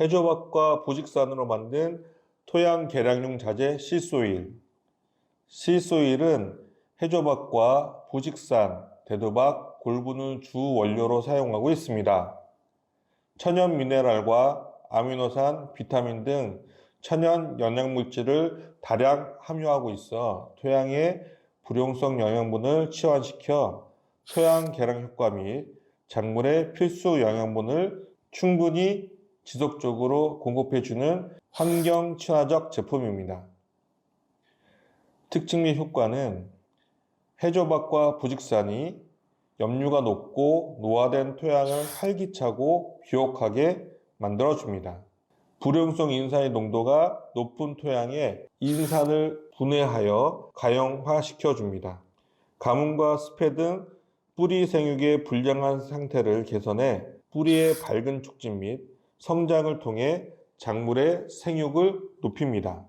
해조박과 부직산으로 만든 토양 개량용 자재 시소일. 시소일은 해조박과 부직산, 대두박, 골분을 주 원료로 사용하고 있습니다. 천연 미네랄과 아미노산, 비타민 등 천연 영양물질을 다량 함유하고 있어 토양의 불용성 영양분을 치환시켜 토양 개량 효과 및 작물의 필수 영양분을 충분히 지속적으로 공급해주는 환경 친화적 제품입니다. 특징 및 효과는 해조박과 부직산이 염류가 높고 노화된 토양을 활기차고 비옥하게 만들어줍니다. 불용성 인산의 농도가 높은 토양에 인산을 분해하여 가용화시켜 줍니다. 가뭄과 습해 등 뿌리 생육의 불량한 상태를 개선해 뿌리의 밝은 촉진 및 성장을 통해 작물의 생육을 높입니다.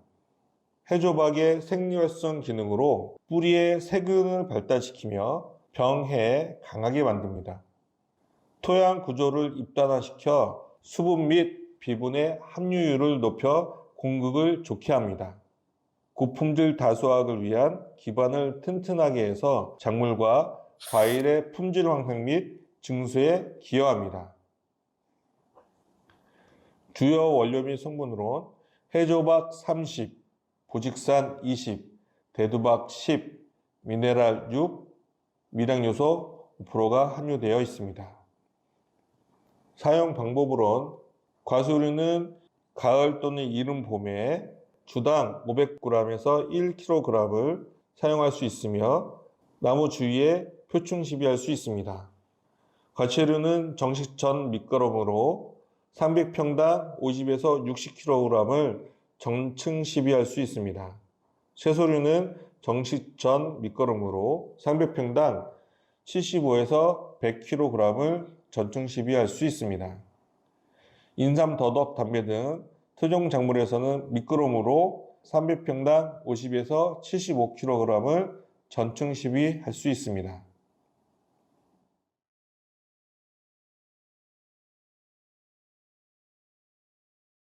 해조박의 생리활성 기능으로 뿌리의 세균을 발달시키며 병해에 강하게 만듭니다. 토양 구조를 입단화시켜 수분 및 비분의 함유율을 높여 공급을 좋게 합니다. 고품질 다수학을 위한 기반을 튼튼하게 해서 작물과 과일의 품질 향상 및 증수에 기여합니다. 주요 원료 및 성분으론 해조박 30, 보직산 20, 대두박 10, 미네랄 6, 미량요소 5%가 함유되어 있습니다. 사용 방법으론 과수류는 가을 또는 이른 봄에 주당 500g에서 1kg을 사용할 수 있으며 나무 주위에 표충 시비할 수 있습니다. 과채류는 정식 전 밑거름으로 300평당 50에서 60kg을 정층 시비할 수 있습니다. 채소류는 정식 전 밑거름으로 300평당 75에서 100kg을 전층 시비할 수 있습니다. 인삼, 더덕, 담배 등 토종 작물에서는 미끄럼으로 300평당 50에서 75kg을 전층 시비할 수 있습니다.